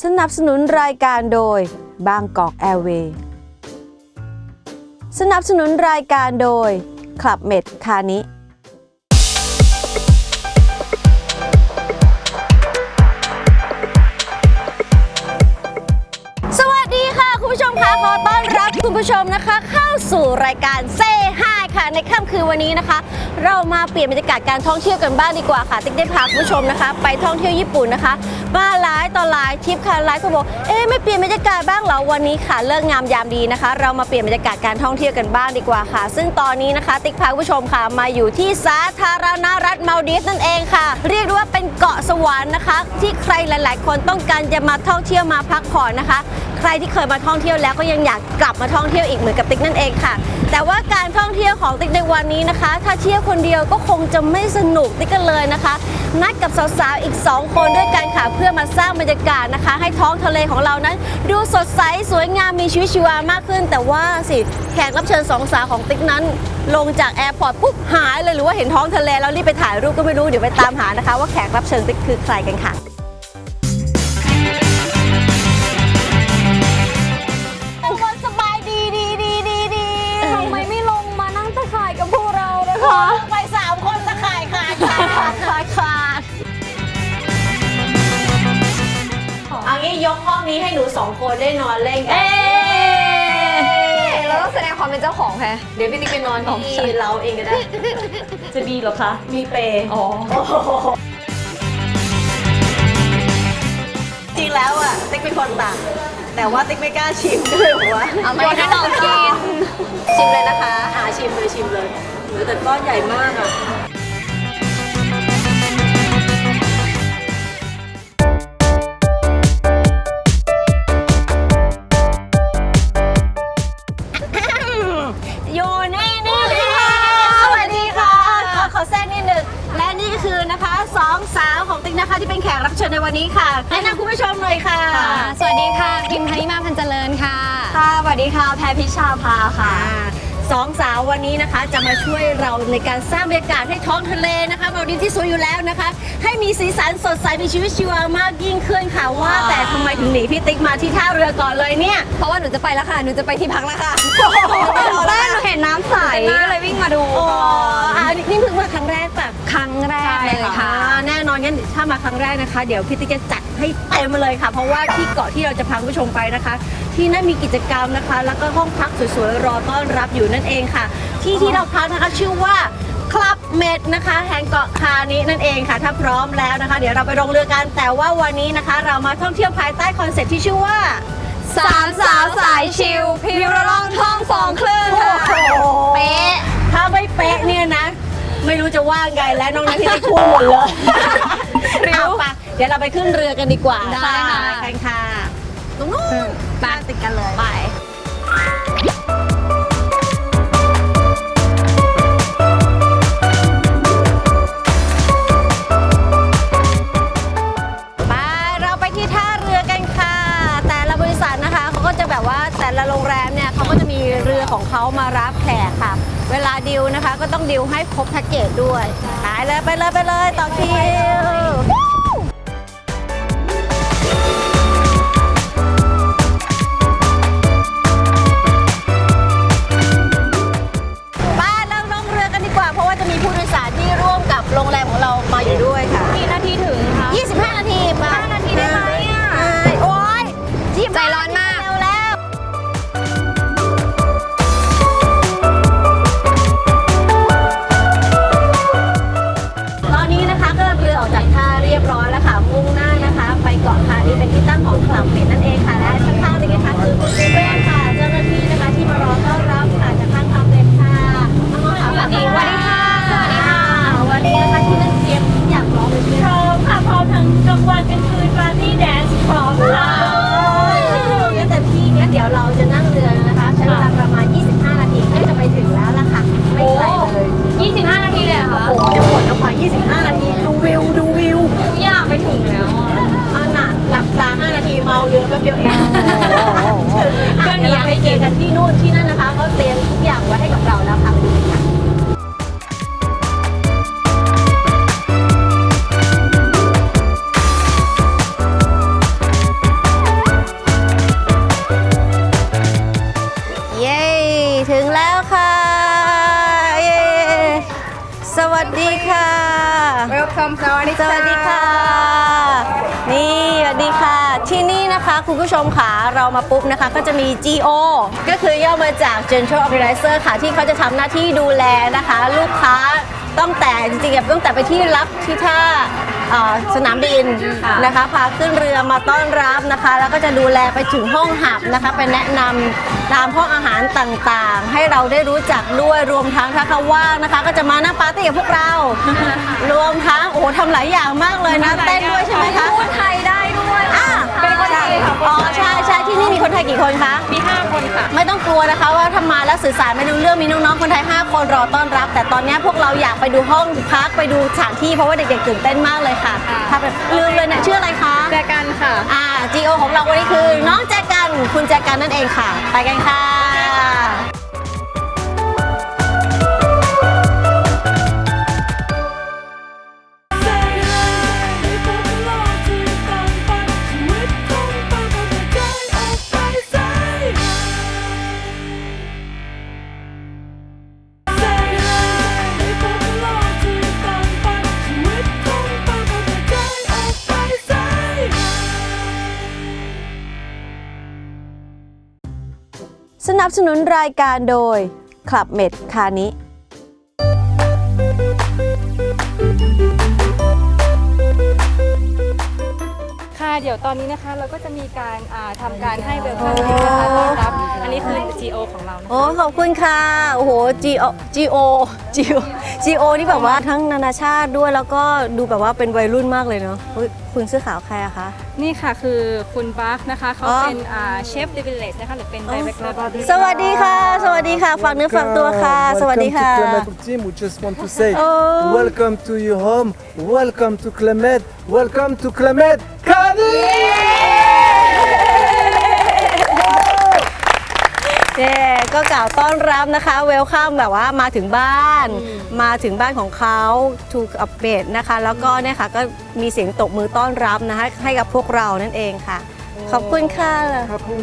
สนับสนุนรายการโดยบางกอกแอร์เวย์สนับสนุนรายการโดยคลับเมดคานิสวัสดีค่ะ คุณผู้ชมคะขอต้อนรับคุณผู้ชมนะคะ เข้าสู่รายการเซ ค่ะ ในค่ำคืนวันนี้นะคะ เรามาเปลี่ยนบรรยากาศการท่องเที่ยวกันบ้างดีกว่าค่ะ ติ๊กได้พาคุณผู้ชมนะคะ ไปท่องเที่ยวญี่ปุ่นนะคะมาหลายต่อหลายทริปค่ะหลายคนบอกเอ๊ะไม่เปลี่ยนบรรยากาศบ้างเหรอวันนี้ค่ะเลิกงามยามดีนะคะ เรามาเปลี่ยนบรรยากาศการท่องเที่ยวกันบ้างดีกว่าค่ะ ซึ่งตอนนี้นะคะ ติ๊กพาคุณผู้ชมค่ะมาอยู่ที่สาธารณรัฐมาลดีฟส์นั่นเองค่ะ เรียกได้ว่าเป็นเกาะสวรรค์นะคะ ที่ใครหลาย ๆ คนต้องการจะมาท่องเที่ยวมาพักผ่อนนะคะ ใครที่เคยมาท่องเที่ยวแล้วก็ยังอยากกลับมาท่องเที่ยวอีกเหมือนกับติ๊กนั่นเองค่ะ แต่ว่าการท่องเที่ยวของติ๊กในวันนี้นะคะ ถ้าเที่ยวคนเดียวก็คงจะไม่สนุกติ๊กก็เลยนะคะ นัดกับสาวๆอีก 2 คนด้วยกันค่ะเพื่อมาสร้างบรรยากาศนะคะ ให้ท้องทะเลของเรานั้น ดูสดใสสวยงามมีชีวิตชีวามากขึ้น แต่ว่าสิแขกรับเชิญสองสาวของติ๊กนั้น ลงจากแอร์พอร์ตปุ๊บหายเลยหรือว่าเห็นท้องทะเลแล้วรีบไปถ่ายรูปก็ไม่รู้เดี๋ยวไปตามหานะคะ ว่าแขกรับเชิญติ๊กคือใครกันค่ะ สองคนได้นอนเล่นกัน เราต้องแสดงความเป็นเจ้าของแฮะเดี๋ยวพี่ติ๊กไปนอนที่เราเองก็ได้ จะดีเหรอคะ มีเปรย์ อ๋อ จริงแล้วอะติ๊กเป็นคนตักแต่ว่าติ๊กไม่กล้าชิมก็เลยบอกว่าเอามาให้เรากิน ชิมเลยนะคะ อ่าชิมเลยชิมเลยโหแต่ก้อนใหญ่มากอะ รับเชิญในวันนี้ค่ะแนะนำคุณผู้ชมหน่อยค่ะสวัสดีค่ะพิมพ์ธนิมาพันเจริญค่ะ ค่ะสวัสดีค่ะแพรพิชาภาค่ะ สองสาววันนี้นะคะ จะมาช่วยเราในการสร้างบรรยากาศให้ท้องทะเลนะคะเราดีที่สวยอยู่แล้วนะคะ ให้มีสีสันสดใสมีชีวิตชีวามากยิ่งขึ้นค่ะว่า แต่ทำไมถึงหนีพี่ติ๊กมาที่ท่าเรือก่อนเลยเนี่ย เพราะว่าหนูจะไปแล้วค่ะ หนูจะไปที่พักแล้วค่ะแรกหนูเห็นน้ำใสก็เลยวิ่งมาดูอ๋ออ่านี่เพิ่งมาครั้งแรกแบบครั้งแรกเลยค่ะ แน่นอนงั้นถ้ามาครั้งแรกนะคะ เดี๋ยวพี่ติ๊กจะจัดให้เต็มเลยค่ะ เพราะว่าที่เกาะที่เราจะพาคุณผู้ชมไปนะคะ ที่นั่นมีกิจกรรมนะคะ แล้วก็ห้องพักสวยๆรอต้อนรับอยู่นั่นเองค่ะ ที่ที่เราพักนะคะชื่อว่าคลับเมดนะคะแห่งเกาะคานี้นั่นเองค่ะ ถ้าพร้อมแล้วนะคะ เดี๋ยวเราไปลงเรือกันแต่ว่าวันนี้นะคะ เรามาท่องเที่ยวภายใต้คอนเซ็ปต์ที่ชื่อว่าสามสาวสายชิลพิวระล่องท่องฟองคลื่นค่ะเป๊ะถ้าไม่เป๊ะเนี่ยนะ ไม่รู้จะว่าไงแล้วน้องนัทที่ได้พูดหมดเลยริ้วเอาไปเดี๋ยวเราไปขึ้นเรือกันดีกว่าได้ค่ะไปกันค่ะตรงนู้น ไปติดกันเลยไปไปเราไปที่ท่าเรือกันค่ะ แต่ละบริษัทนะคะเขาก็จะแบบว่าแต่ละโรงแรมเนี่ยเขาก็จะมีเรือของเขามารับแขกค่ะ เวลาดิวนะคะก็ต้องดิวให้ครบแพ็กเกจด้วยไปเลยไปเลยไปเลยต่อคิว สวัสดีสวัสดีค่ะ นี่สวัสดีค่ะ ที่นี่นะคะคุณผู้ชมค่ะเรามาปุ๊บนะคะก็จะมี GO ก็คือย่อมาจาก General Organizer ค่ะ ที่เขาจะทำหน้าที่ดูแลนะคะ ลูกค้าตั้งแต่จริงๆแบบตั้งแต่ไปที่รับที่ท่า เอ่อสนามบินนะคะ พาขึ้นเรือมาต้อนรับนะคะ แล้วก็จะดูแลไปถึงห้องหับนะคะ ไปแนะนำตามห้องอาหารต่างๆ ให้เราได้รู้จักด้วยรวมทั้งถ้าเขาว่างนะคะ ก็จะมาหน้าปาร์ตี้กับพวกเรา รวมทั้งโอ้โหทำหลายอย่างมากเลยนะ เต้นด้วยใช่ไหมคะ พูดไทยได้ด้วย อะ เป็นคนไทยค่ะอ๋อใช่ใช่ที่นี่มีคนไทยกี่คนคะ มี 5 คนค่ะ ไม่ต้องกลัวนะคะว่าถ้ามาแล้วสื่อสารไม่รู้เรื่องมีน้องๆคนไทย 5 คนรอต้อนรับ แต่ตอนนี้พวกเราอยากไปดูห้องพักไปดูสถานที่เพราะว่าเด็กๆตื่นเต้นมากเลยค่ะค่ะถ้าแบบลืมเลยเนี่ยชื่ออะไรคะแจกันค่ะอ่า GO ของเราวันนี้คือ น้องแจกันคุณแจกันนั่นเองค่ะ ไปกันค่ะ นับสนุนรายการโดย คลับเมดคานิค่ะเดี๋ยวตอนนี้นะคะเราก็จะมีการอ่าทำการให้เวลคัมนะคะต้อนรับ อันนี้คือ GO ของเรานะคะ โอ้ขอบคุณค่ะ โอ้โห G O G O G O G O นี่แบบว่าทั้งนานาชาติด้วยแล้วก็ดูแบบว่าเป็นวัยรุ่นมากเลยเนาะเฮ้ยคุณเสื้อขาวใครอะคะ นี่ค่ะคือคุณบาร์นะคะเขาอ๋อเป็นเชฟเดวิลเลสนะคะหรือเป็น director สวัสดีค่ะ สวัสดีค่ะฝากเนื้อฝากตัวค่ะ สวัสดีค่ะ Welcome to Clemet team. We just want to say Oh. welcome to your home. Welcome to Clemet. Welcome to Clemet. Cani! เย้ก็กล่าวต้อนรับนะคะเวลคัมแบบว่ามาถึงบ้าน มาถึงบ้านของเขาถูกอัปเดตนะคะ แล้วก็เนี่ยค่ะก็มีเสียงตบมือต้อนรับนะคะให้กับพวกเรานั่นเองค่ะ ขอบคุณค่ะ ขอบคุ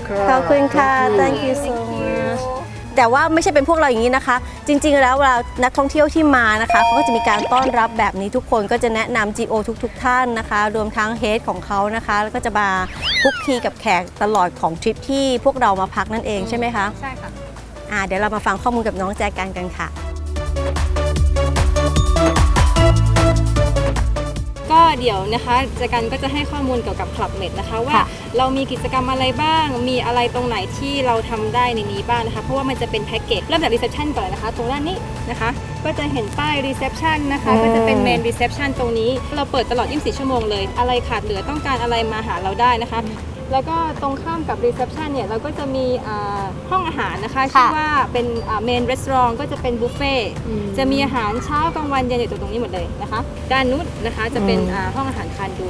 ณค่ะ thank you so much แต่ว่าไม่ใช่เป็นพวกเราอย่างนี้นะคะ จริง ๆ แล้วเวลานักท่องเที่ยวที่มานะคะเขาก็จะมีการต้อนรับแบบนี้ทุกคนก็จะแนะนำ GO ทุกๆท่านนะคะ รวมทั้งเฮดของเขานะคะ แล้วก็จะมาคุกคีกับแขกตลอดของทริปที่พวกเรามาพักนั่นเองใช่ไหมคะใช่ค่ะอ่าเดี๋ยวเรามาฟังข้อมูลกับน้องแจกันกันค่ะ ก็เดี๋ยวนะคะเจากันก็จะให้ข้อมูลเกี่ยวกับคลับเมดนะคะว่าค่ะเรามีกิจกรรมอะไรบ้าง มีอะไรตรงไหนที่เราทำได้ในนี้บ้างนะคะ เพราะว่ามันจะเป็นแพ็กเกจเริ่มจากรีเซพชันก่อนเลยนะคะ ตรงด้านนี้นะคะ ก็จะเห็นป้ายรีเซพชันนะคะก็จะเป็นเมนรีเซพชันตรงนี้ เราเปิดตลอด 24 ชั่วโมงเลย อะไรขาดเหลือต้องการอะไรมาหาเราได้นะคะ แล้วก็ตรงข้ามกับรีเซพชันเนี่ยเราก็จะมีอ่าห้องอาหารนะคะชื่อว่าเป็นเมนรีสอร์ทก็จะเป็นบุฟเฟ่ต์จะมีอาหารเช้ากลางวันเย็นอยู่ตรงนี้หมดเลยนะคะด้านนู้นนะคะจะเป็นอ่าห้องอาหารคานดู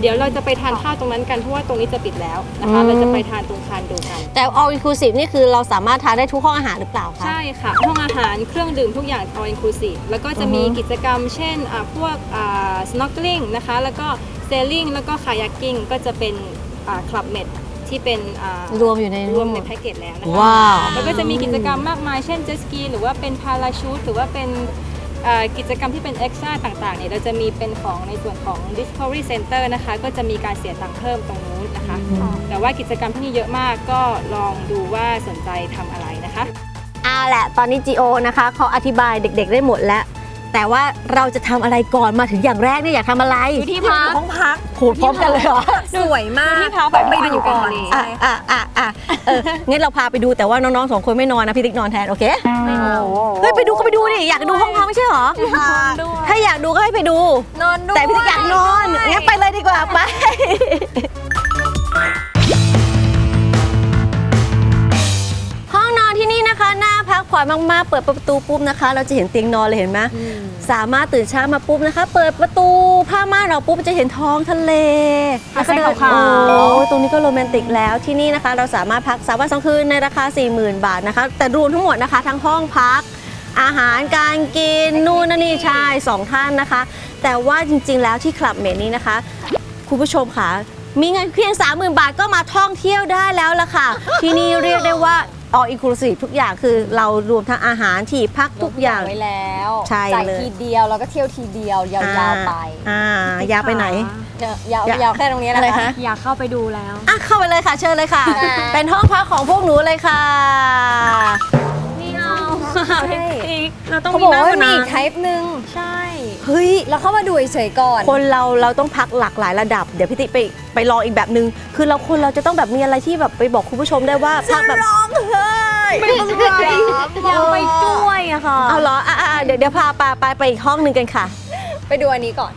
เดี๋ยวเราจะไปทานข้าวตรงนั้นกันเพราะว่าตรงนี้จะปิดแล้วนะคะเราจะไปทานตรงคานดูกันแต่ all inclusive นี่คือเราสามารถทานได้ทุกห้องอาหารหรือเปล่าคะใช่ค่ะห้องอาหารเครื่องดื่มทุกอย่าง all inclusive แล้วก็จะมีกิจกรรม เช่นอ่าพวกอ่า snorkeling นะคะแล้วก็ sailing แล้วก็ kayaking ก็จะเป็น คลับเมดที่เป็นอ่ารวมอยู่ในรวมในแพ็กเกจแล้วนะคะว้าว แล้วก็จะมีกิจกรรมมากมาย เช่น jet ski หรือว่าเป็น parachute หรือว่าเป็นเอ่อกิจกรรมที่เป็น extra ต่างๆเนี่ยเราจะมีเป็นของในส่วนของ discovery center นะคะ ก็จะมีการเสียตังค์เพิ่มตรงนู้นนะคะ แต่ว่ากิจกรรมที่นี่เยอะมากก็ลองดูว่าสนใจทำอะไรนะคะ เอาแหละ ตอนนี้ GO นะคะเขาอธิบายเด็กๆได้หมดแล้ว แต่ว่าเราจะทำอะไรก่อนมาถึงอย่างแรกเนี่ยอยากทำอะไรอยู่ที่พัก ห้องพักโหพร้อมกันเลยเหรอ สวยมากที่พักแบบไปดูก่อนอะอะอะอะเอองั้นเราพาไปดูแต่ว่าน้องๆสองคนไม่นอนนะพี่ติ๊กนอนแทนโอเคเฮ้ยไปดูก็ไปดูดิอยากดูห้องพักไม่ใช่เหรอถ้าอยากดูก็ให้ไปดู นอนด้วยแต่พี่ติ๊กอยากนอนงั้นไปเลยดีกว่าไป ที่นี่นะคะน่าพักผ่อนมากๆ เปิดประตูปุ๊บนะคะ เราจะเห็นเตียงนอนเลยเห็นไหมสามารถตื่นเช้ามาปุ๊บนะคะ เปิดประตูผ้าม่านเราปุ๊บจะเห็นท้องทะเลหาดทรายเดินขาวๆโอ้ยตรงนี้ก็โรแมนติกแล้วที่นี่นะคะ เราสามารถพักสามวันสองคืนในราคา 40,000 บาทนะคะ แต่รวมทั้งหมดนะคะ ทั้งห้องพักอาหารการกินนู่นนนนี่ใช่สองท่านนะคะ แต่ว่าจริงๆแล้วที่คลับเมดนี้นะคะ คุณผู้ชมค่ะมีเงินเพียง 30,000 บาทก็มาท่องเที่ยวได้แล้วล่ะค่ะ ที่นี่เรียกได้ว่า all inclusive ทุกอย่างคือเรารวมทั้งอาหารที่พักทุกอย่าง ไว้แล้วใช่จ่ายเลย ทีเดียวแล้วก็เที่ยวทีเดียวยาวๆไปอ่ายาวไปไหนเดี๋ยวยาวอยากยาวแค่ตรงนี้แหละอะไรคะ อยากเข้าไปดูแล้ว อะเข้าไปเลยค่ะเชิญเลยค่ะ ค่ะ เป็นห้องพักของพวกหนูเลยค่ะ นี่เอาเราต้องเขามีบอกมากกว่าว่ามีนั้อีนกไทป์หนึ่งใช่ เฮ้ย แล้วเข้ามาดูเฉยๆก่อน คนเราเราต้องพักหลากหลายระดับ เดี๋ยวพี่ติไปไปลองอีกแบบนึง คือเราคนเราจะต้องแบบมีอะไรที่แบบไปบอกคุณผู้ชมได้ว่าพักแบบร้องเฮ้ยไม่ต้องไปอยากไปด้วยอะค่ะ เอาเหรออะอะอะเดี๋ยวเดี๋ยวพาไปไปไปอีกห้องหนึ่งกันค่ะ ไปดูอันนี้ก่อน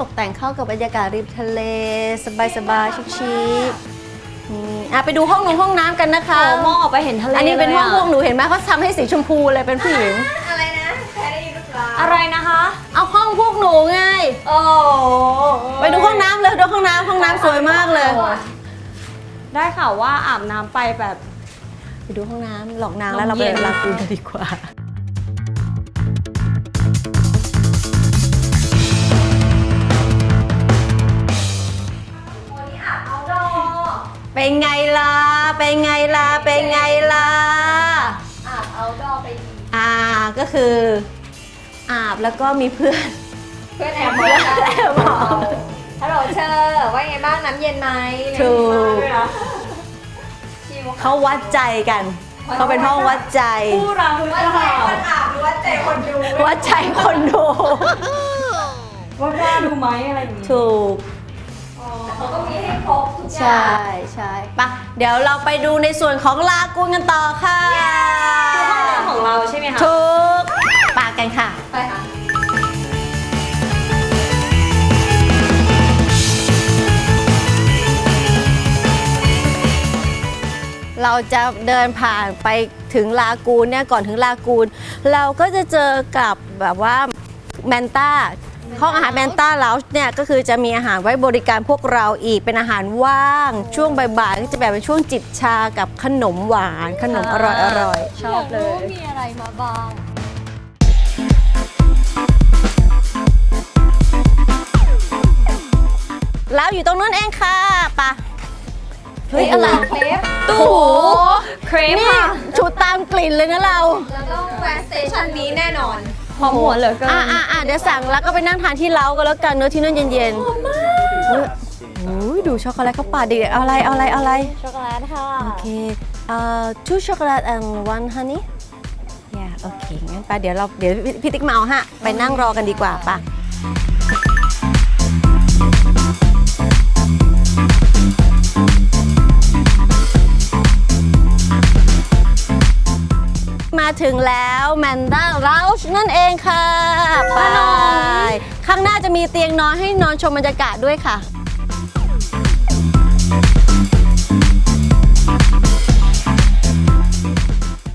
ตกแต่งเข้ากับบรรยากาศริมทะเล สบายๆชิคๆนี่อะไปดูห้องนงห้องน้ำกันนะคะ โอ้มองออกไปเห็นทะเลอันนี้เป็นห้องลยะพวกหนูเห็นไหมเขาทำให้สีชมพูเลยเป็นผู้หญิงอะไรนะคะ เอาห้องพวกหนูไง โอ้ไปดูห้องน้ำเลยดูห้องน้ำห้องน้ำสวยมากเลย ได้ข่าวว่าอาบน้ำไปแบบ ไปดูห้องน้ำหลอกนางแล้วเราไปลมเย็นลากูนกันดีกว่า เป็นไงล่ะ เป็นไงล่ะ เป็นไงล่ะ อาบเอาดอไปดีอ่าก็คืออาบแล้วก็มีเพื่อน เพื่อนแอบมองแอบมองฮัลโหลเชอร์ว่าไงบ้างน้ำเย็นไหมถูก ชิวเขาวัดใจกัน เขาเป็นห้องวัดใจผู้รักหรือเปล่าอาบหรือว่าใจคนดูวัดใจคนดูว่ากล้าดูไหมอะไรอย่างนี้ถูก เขาก็มีให้ครบทุกอย่าใช่งใช่ปะเดี๋ยวเราไปดูในส่วนของลากูนกันต่อค่ะห้องน้ำของเราใช่ไหมคะถูกปากันค่ะ ไปค่ะ เราจะเดินผ่านไปถึงลากูนเนี่ยก่อนถึงลากูน เราก็จะเจอกับแบบว่าแมนต้า ห้องอาหารแมนต้าเลาเนี่ยก็คือจะมีอาหารไว้บริการพวกเราอีกเป็นอาหารว่าง ช่วงบ่ายๆก็จะแบบเป็นช่วงจิบชากับขนมหวาน ขนมอร่อยๆชอบเลย มีอะไรมาบ้าง แล้วอยู่ตรงนู้นเองค่ะปะเฮ้ยอะไรเครปตู้เครปนี่ค่ะ ชูตามกลิ่นเลยนะเรา แล้วก็แวะสเตชันนี้แน่นอน หอมหัวเหลือเกินอะอะอะเดี๋ยวสั่งแล้วก็ไปนั่งทานที่เล้าก็แล้วกันเนื้อะที่นั่นเย็นๆหอมมากโอ้ยดูช็อกโกแลตเขาปาดดิเอาอะไรเอาอะไรเอาอะไรช็อกโกแลตค่ะ โอเคเอ่อ two chocolate and one honey yeah โอเคงั้นไปเดี๋ยวเราเดี๋ยวพี่พี่ติ๊กมาเอาฮะไปนั่งรอกันดีกว่าปะ ถึงแล้วแมนด้าเราชนั่นเองค่ะ ไป ข้างหน้าจะมีเตียงนอนให้นอนชมบรรยากาศด้วยค่ะ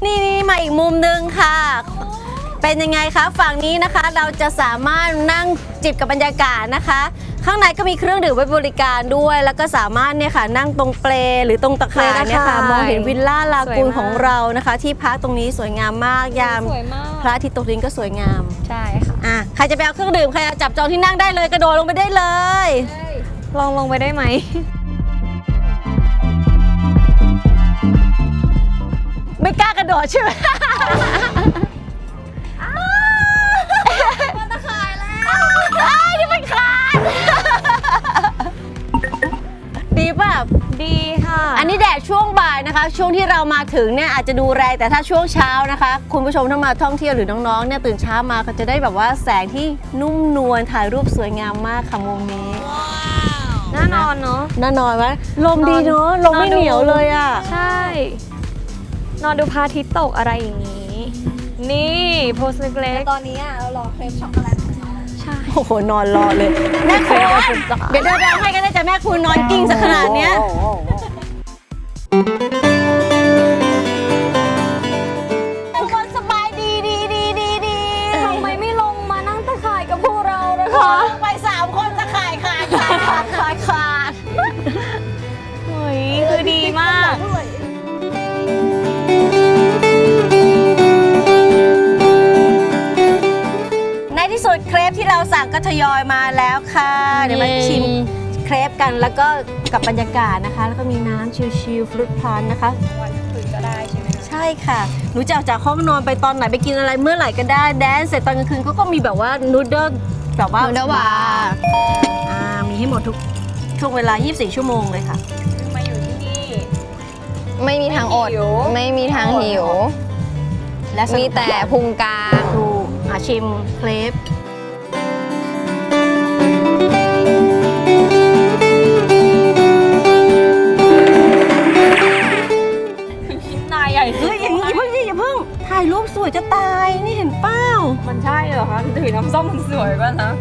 นี่นี่มาอีกมุมหนึ่งค่ะ เป็นยังไงคะ ฝั่งนี้นะคะเราจะสามารถนั่งจิบกับบรรยากาศนะคะ ข้างในก็มีเครื่องดื่มไว้บริการด้วย แล้วก็สามารถเนี่ยค่ะนั่งตรงเปลหรือตรงตะข่ายเนี่ยค่ะเปลตะข่ายมองเห็นวิลล่าลากูนสวยมากของเรานะคะ ที่พักตรงนี้สวยงามมากยามสวยมาก พระอาทิตย์ตกดินก็สวยงามใช่ค่ะอะใครจะไปเอาเครื่องดื่มใครจะจับจองที่นั่งได้เลยกระโดดลงไปได้เลย ลองลงไปได้ไหมไม่กล้ากระโดดใช่ไหม ดีป่ะดีค่ะ อันนี้แดดช่วงบ่ายนะคะ ช่วงที่เรามาถึงเนี่ยอาจจะดูแรงแต่ถ้าช่วงเช้านะคะ คุณผู้ชมถ้ามาท่องเที่ยวหรือน้องๆเนี่ยตื่นเช้ามาก็จะได้แบบว่าแสงที่นุ่มนวลถ่ายรูปสวยงามมากค่ะมุมนี้น่านอนเนาะน่านอนไหมลมดีเนาะลมไม่นอนดูเหนียวเลยอะใช่ นอนดูพระอาทิตย์ตกอะไรอย่างนี้ นี่โพสเล็กตอนนี้อะเรารอเครปช็อกโกแลตของเราๆ ใช่ โอ้โห นอนรอเลย แม่คุณเดี๋ยวเดินไปเอาให้ก็ได้แต่แม่คุณนอนกิ้งสักขนาดเนี้ยทุก เครปที่เราสั่งรั่งก็ทยอยมาแล้วค่ะ เดี๋ยวมาชิมเครปกันแล้วก็กับบรรยากาศนะคะ แล้วก็มีน้ำชิลๆฟรุตพลันนะคะ วันคืนก็ได้ใช่ไหมคะใช่ค่ะหนูจะออกจากห้องนอนไปตอนไหนไปกินอะไรเมื่อไหร่ก็ได้แดนเสร็จตอนกลางคืนเขาก็มีแบบว่านูดเดิลแบบว่า noodle bar อ่ามีให้หมดทุกช่วงเวลา 24 ชั่วโมงเลยค่ะคือมาอยู่ที่นี่ ไม่มีทางอด ไม่หิวไม่มีทางหิว และสนุกมีแต่พุงกลางถูกอาชิมเครป วยจะตายนี่เห็นเป้ามันใช่เหรอคะถือน้ำส้มมันสวยป่ะนะ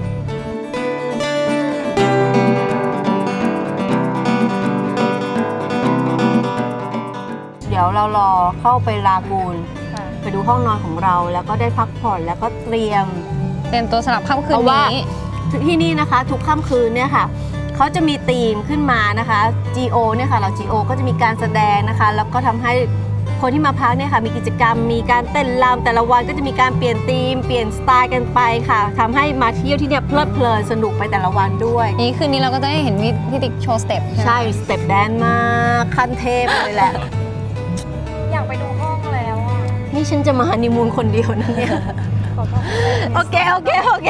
เดี๋ยวเรารอเข้าไปลากูนค่ะไปดูห้องนอนของเราแล้วก็ได้พักผ่อนแล้วก็เตรียม เตรียมตัวสำหรับค่ำคืนเพราะว่านี้ที่นี่นะคะ ทุกค่ำคืนเนี่ยค่ะเขาจะมีธีมขึ้นมานะคะ GO เนี่ยค่ะเรา GO ก็จะมีการแสดงนะคะ แล้วก็ทำให้ คนที่มาพักเนี่ยค่ะมีกิจกรรมมีการเต้นรำแต่ละวันก็จะมีการเปลี่ยนธีม เปลี่ยนสไตล์กันไปค่ะทำให้มาเที่ยวที่เนี่ยเพลิดเพลินสนุกไปแต่ละวันด้วย นี้คืนนี้เราก็จะได้เห็นพี่พี่ติ๊กโชว์สเต็ปใช่ไหมใช่สเต็ปแดนมากขั้นเทพเลยแหละ อยากไปดูห้องแล้วอะนี่ฉันจะมาฮันนีมูนคนเดียวนะเนี่ยโอเค โอเค โอเค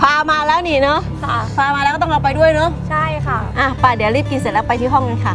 พามาแล้วนี่เนาะค่ะ พามาแล้วก็ต้องเอาไปด้วยเนาะใช่ค่ะ อะไป่ะเดี๋ยวรีบกินเสร็จแล้วไปที่ห้องกันค่ะ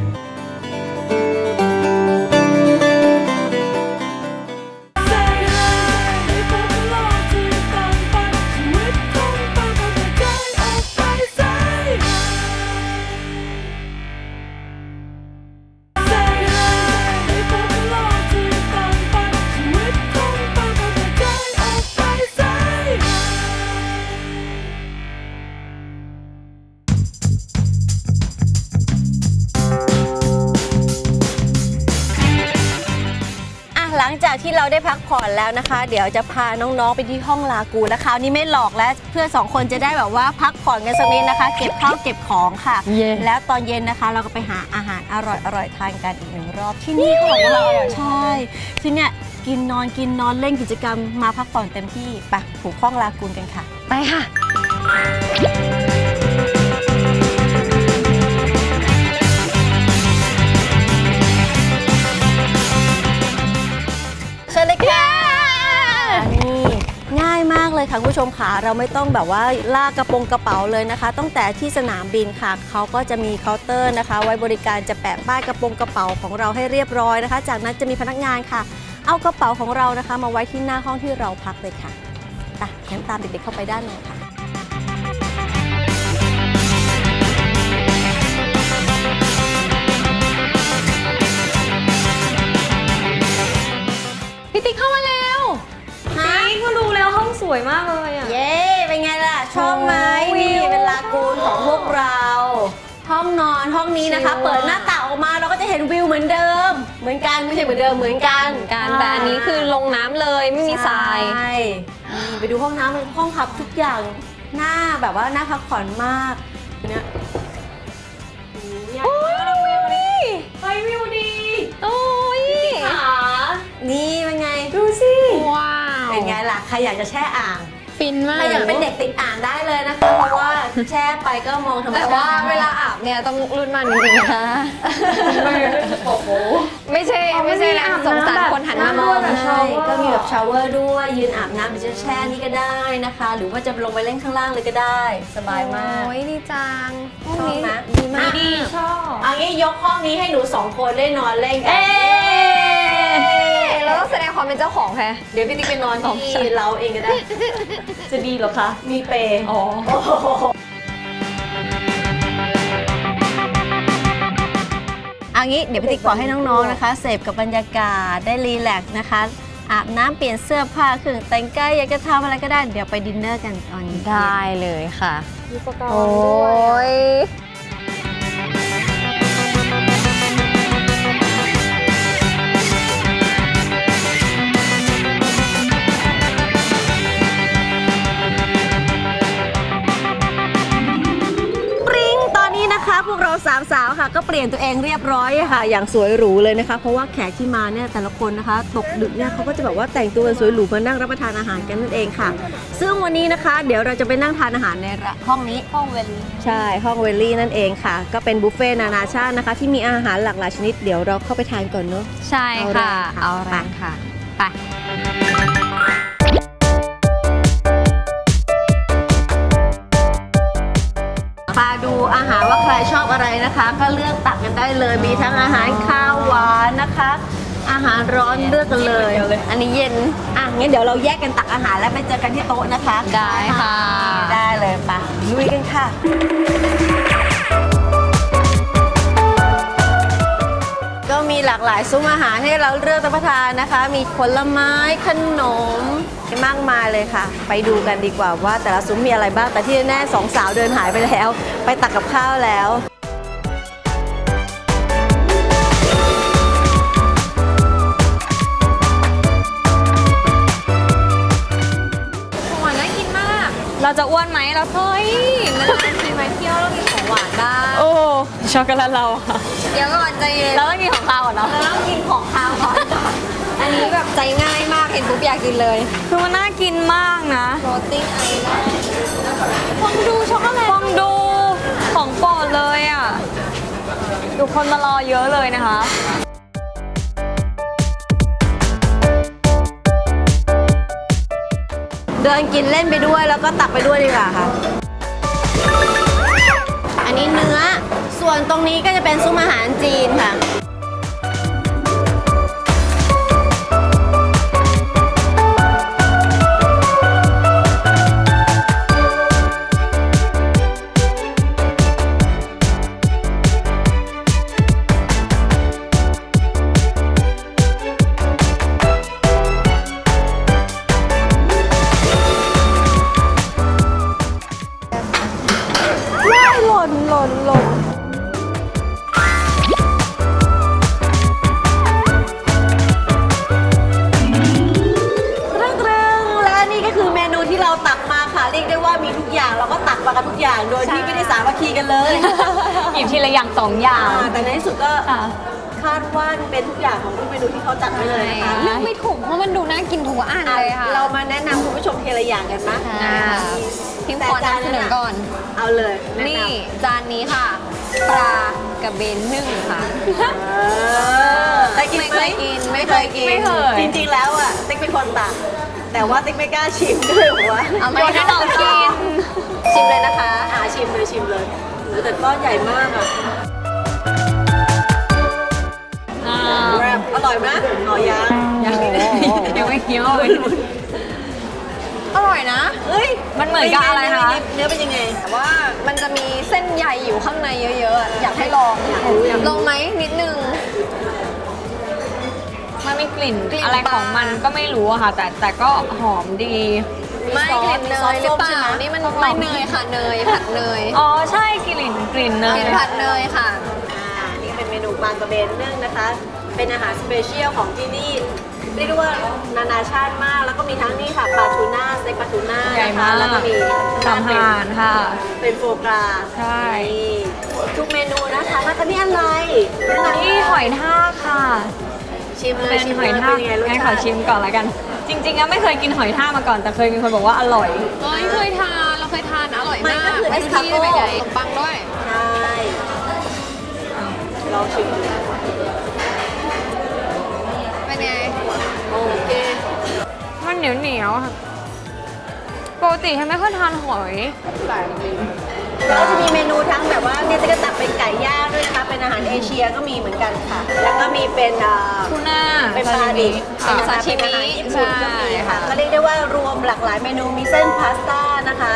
ผ่อนแล้วนะคะ เดี๋ยวจะพาน้องๆไปที่ห้องลากูนแล้วคราวนี้ไม่หลอกแล้วเพื่อนสองคนจะได้แบบว่าพักผ่อนกันสักนิดนะคะ เก็บข้าวเก็บของค่ะ เย้ แล้วตอนเย็นนะคะเราก็ไปหาอาหารอร่อยอร่อยๆทานกันอีกหนึ่งรอบที่นี่เขาบอกว่าอร่อยใช่ที่เนี่ยกินนอนกินนอนเล่นกิจกรรมมาพักผ่อนเต็มที่ไปผูกห้องลากูนกันค่ะ ไปค่ะ ผู้ชมค่ะเราไม่ต้องแบบว่าลากกระโปรงกระเป๋าเลยนะคะ ตั้งแต่ที่สนามบินค่ะเขาก็จะมีเคาน์เตอร์นะคะ ไว้บริการจะแปะป้ายกระโปรงกระเป๋าของเราให้เรียบร้อยนะคะ จากนั้นจะมีพนักงานค่ะ เอากระเป๋าของเรานะคะ มาไว้ที่หน้าห้องที่เราพักเลยค่ะไปงั้นตามเด็กๆเข้าไปด้านในค่ะ สวยมากเลยอะ เย้ เป็นไงล่ะ ชอบไหมโอ้ยนี่เป็นลากูนของพวกเรา ห้องนอนห้องนี้นะคะ ชิลอะ เปิดหน้าต่างออกมาเราก็จะเห็นวิวเหมือนเดิม เหมือนกันไม่ใช่เหมือนเดิมเหมือนกันการแต่อันนี้คือลงน้ำเลยไม่มีทราย ใช่นี่ไปดูห้องน้ำเลยห้องพักทุกอย่างหน้าแบบว่าหน้าพักผ่อนมากเนี่ยโอ้ยดูวิวดิไปวิวดี โอ้ยขานี่ งล่ะใครอยากจะแช่อ่างฟินมาใครกอยากเป็นเด็กติดอ่างได้เลยนะคะ เพราะว่าแช่ไปก็มองธรรมแต่ชาติว่าเวลาอาบเนี่ยต้องรุ่นมันจริงๆนะคะไม่ใช่ไม่ใช่นะสงสารคนหันมามองใช่ก็มีแบบชาวเวอร์ด้วยยืนอาบน้ำหรือจะแช่นี่ก็ได้นะคะ หรือว่าจะลงไปเล่นข้างล่างเลยก็ได้ สบายมากโอ้ยดีจังห้องนี้ชอบไหมดีมากดีชอบเอางี้ยกห้องนี้ให้หนูสองคนได้นอนเล่นกัเอ๊นะ เราต้องแสดงความเป็นเจ้าของแพ้เดี๋ยวพี่ติ๊กไปนอนอ๋อที่ใช่เราเองก็ได้ จะดีเหรอคะ มีเปย์อ๋อโอ้โหเอางี้เดี๋ยวพี่ติ๊กบอกให้น้องๆนะคะ เสพกับบรรยากาศได้รีแลกซ์นะคะ อาบน้ำเปลี่ยนเสื้อผ้าเครื่องแต่งกายอยากจะทำอะไรก็ได้ เดี๋ยวไปดินเนอร์กันตอนนี้ได้เลยค่ะ มีอุปกรณ์โอ้ด้วยย คะพวกเราสามสาวค่ะก็เปลี่ยนตัวเองเรียบร้อยค่ะ อย่างสวยหรูเลยนะคะ เพราะว่าแขกที่มาเนี่ยแต่ละคนนะคะ ตกดึกเนี่ยเขาก็จะแบบว่าแต่งตัวกันสวยหรูมานั่งรับประทานอาหารกันนั่นเองค่ะ ซึ่งวันนี้นะคะ เดี๋ยวเราจะไปนั่งทานอาหารในห้องนี้ห้องเวลใช่ห้องเวลลี่นั่นเองค่ะ ก็เป็นบุฟเฟ่ต์นานาชาตินะคะ ที่มีอาหารหลากหลายชนิดเดี๋ยวเราเข้าไปทานก่อนเนาะใช่ค่ะ เอาเอาแรแรงงค่ะค่ะไป อาหารว่าใครชอบอะไรนะคะ ก็เลือกตักกันได้เลย มีทั้งอาหารข้าวหวานนะคะ อาหารร้อนเลือกกันเลย อันนี้เย็นอะงั้นเดี๋ยวเราแยกกันตักอาหารแล้วไปเจอกันที่โต๊ะนะคะได้ค่ะ ได้เลยปะลุยกันค่ะ มีหลากหลายซุ้มอาหารให้เราเลือกรับประทานนะคะ มีผลไม้ขนมมากมายเลยค่ะ ไปดูกันดีกว่าว่าแต่ละซุ้มมีอะไรบ้างแต่ที่แน่สองสาวเดินหายไปแล้ว ไปตักกับข้าวแล้วหวานน่ากินมากเราจะอ้วนไหมเราเฮ้ยนานๆทีมาเที่ยวเรากินของหวานได้ ช็อกโกแลตเราอะเดี๋ยวก่อนใจเย็นเราต้องกินของข้าวก่อนเนาะเราต้องกินของข้าวก่อนอันนี้แบบใจง่ายมากเห็นปุ๊บอยากกินเลยคือมันน่ากินมากนะโรตีไอล่าฟองดูช็อกโกแลตฟองดูของโปรดเลยอะทุกคนมารอเยอะเลยนะคะเดินกินเล่นไปด้วยแล้วก็ตักไปด้วยดีกว่าค่ะ อันนี้เนื้อ ส่วนตรงนี้ก็จะเป็นซุ้มอาหารจีนค่ะ เบนนึ่งค่ะเออได้กินไหมไม่เคยกินไม่เคยกิน ไม่เคย จริงๆแล้วอะติ๊กเป็นคนตักแต่ว่าติ๊กไม่กล้าชิมก็เลยบอกว่าเอามาให้น้องกิน ชิมเลยนะคะอ่าชิมเลยชิมเลยโอ้แต่ก้อนใหญ่มากอะอ่าแรบอร่อยไหมอ๋อยังยังไม่ได้ยังไม่เคี้ยวเลย อร่อยนะเฮ้ยมันเหมือนกับอะไรคะ เนื้อเป็นยังไง แต่ว่ามันจะมีเส้นใหญ่อยู่ข้างในเยอะๆอะอยากให้ลองอยากรู้อยากรู้ลองไหมนิดนึง มันมีกลิ่นกลิ่นอะไรของมันปลาก็ไม่รู้อะค่ะ แต่แต่ก็หอมดี ไม่ซอสกลิ่นเนซอสยหรือเปส้มใช่ล่าไหมนี่มันไม่เนยค่ะเนยผัดเนยอ๋อใช่กลิ่นกลิ่นเนกยลิ่นผัดเนยค่ะ อ่านี่เป็นเมนูปลากระเบนนึ่งนะคะ เป็นอาหารสเปเชียลของที่นี่ เรียกได้ว่า นานาชาติมาก แล้วก็มีทั้งนี่ค่ะปลาทูน่าสเต็กปลาทูน่าใหญ่นะคะมาก แล้วก็มีทำห่านค่ะ เป็นโฟกราใช่ นี่ทุกเมนูนะคะแล้วก็นี่อะไรแนะนำนี่หอยทากค่ะ ชิมเลยเป็นชิมหเลอยยทากเป็นยังไงรสงั้นขชาอติชิมก่อนละกัน จริงๆอะไม่เคยกินหอยทากมาก่อน แต่เคยมีคนบอกว่าอร่อยเฮ้ยเคยทานเราเคยทานอร่อยมันมากก็คือเอสคาที่โปไปไหนขนมปังด้วยใช่ลองชิมดู เหนียวเหนียวๆอะปกติฉันไม่ค่อยทานหอย แล้วจะมีเมนูทั้งแบบว่าเนี่ยจะตักเป็นไก่ย่างด้วยนะคะเป็นอาหารเอเชียก็มีเหมือนกันค่ะ แล้วก็มีเป็นอ่าทูน่าเป็นปลาดิบค่ะเป็นซาชิมิอาหารญี่ปุ่นก็มีใช่ค่ะค่ะก็เรียกได้ว่ารวมหลากหลายเมนูมีเส้นพาสต้านะคะ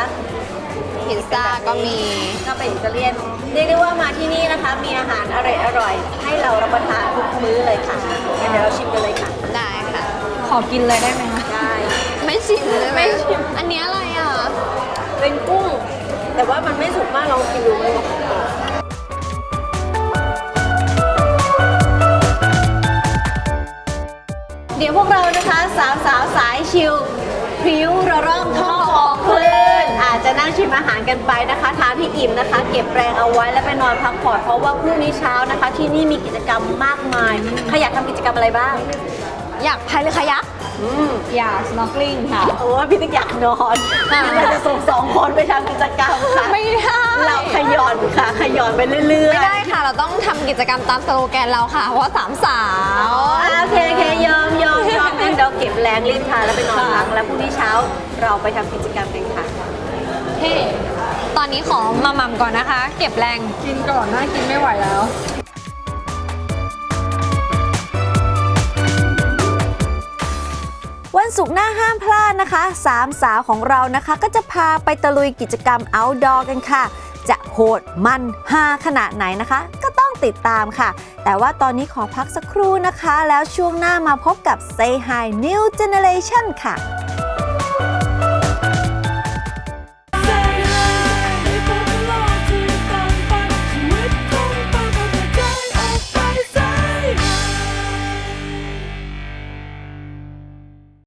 พิซซ่าก็มี ก็เป็นอิตาเลียนเรียกได้ว่ามาที่นี่นะคะ มีอาหารอร่อยอร่อยๆให้เรารับประทานทุกมื้อเลยค่ะงั้นเดี๋ยวเราชิมกันเลยค่ะ ได้ค่ะ ขอกินเลยได้ไหมคะ ได้ไม่ชิมเลยไหมอันนี้อะไรอะ เป็นกุ้ง แต่ว่ามันไม่สุกมากลองกินดูมันเดี๋ยวพวกเรานะคะ สาวสาวๆสายชิลพริ้วระร่องท่องของคลื่นอะจะนั่งชิมอาหารกันไปนะคะทานที่อิ่มนะคะ เก็บแรงเอาไว้แล้วไปนอนพักผ่อนเพราะว่าพรุ่งนี้เช้านะคะ ที่นี่มีกิจกรรมมากมายใครอยากทำกิจกรรมอะไรบ้าง อยากพายเรือคายัก อืมอยาก snorkeling ค่ะ โอ้ยพี่ติ๊กอยากนอนอ่าเราจะส่งสองคนไปทำกิจกรรมค่ะ ไม่ได้ เราขย่อนค่ะ ขย่อนไปเรื่อยๆไม่ได้ค่ะ เราต้องทำกิจกรรมตามสโลแกนเราค่ะเพราะว่าสามสาวอ่าโอเคโอเคยอมยอมยอมงั้นเดี๋ยวเก็บแรงรีบทานแล้วไปนอนพักแล้วพรุ่งนี้เช้าเราไปทำกิจกรรมกันค่ะ เฮ้ ตอนนี้ขอมาหม่ำก่อนนะคะ เก็บแรง กินก่อนน่ากินไม่ไหวแล้ว วันศุกร์หน้าห้ามพลาดนะคะสามสาวของเรานะคะ ก็จะพาไปตะลุยกิจกรรม outdoor กันค่ะ จะโหดมันฮาขนาดไหนนะคะ ก็ต้องติดตามค่ะ แต่ว่าตอนนี้ขอพักสักครู่นะคะ แล้วช่วงหน้ามาพบกับ Say Hi New Generation ค่ะ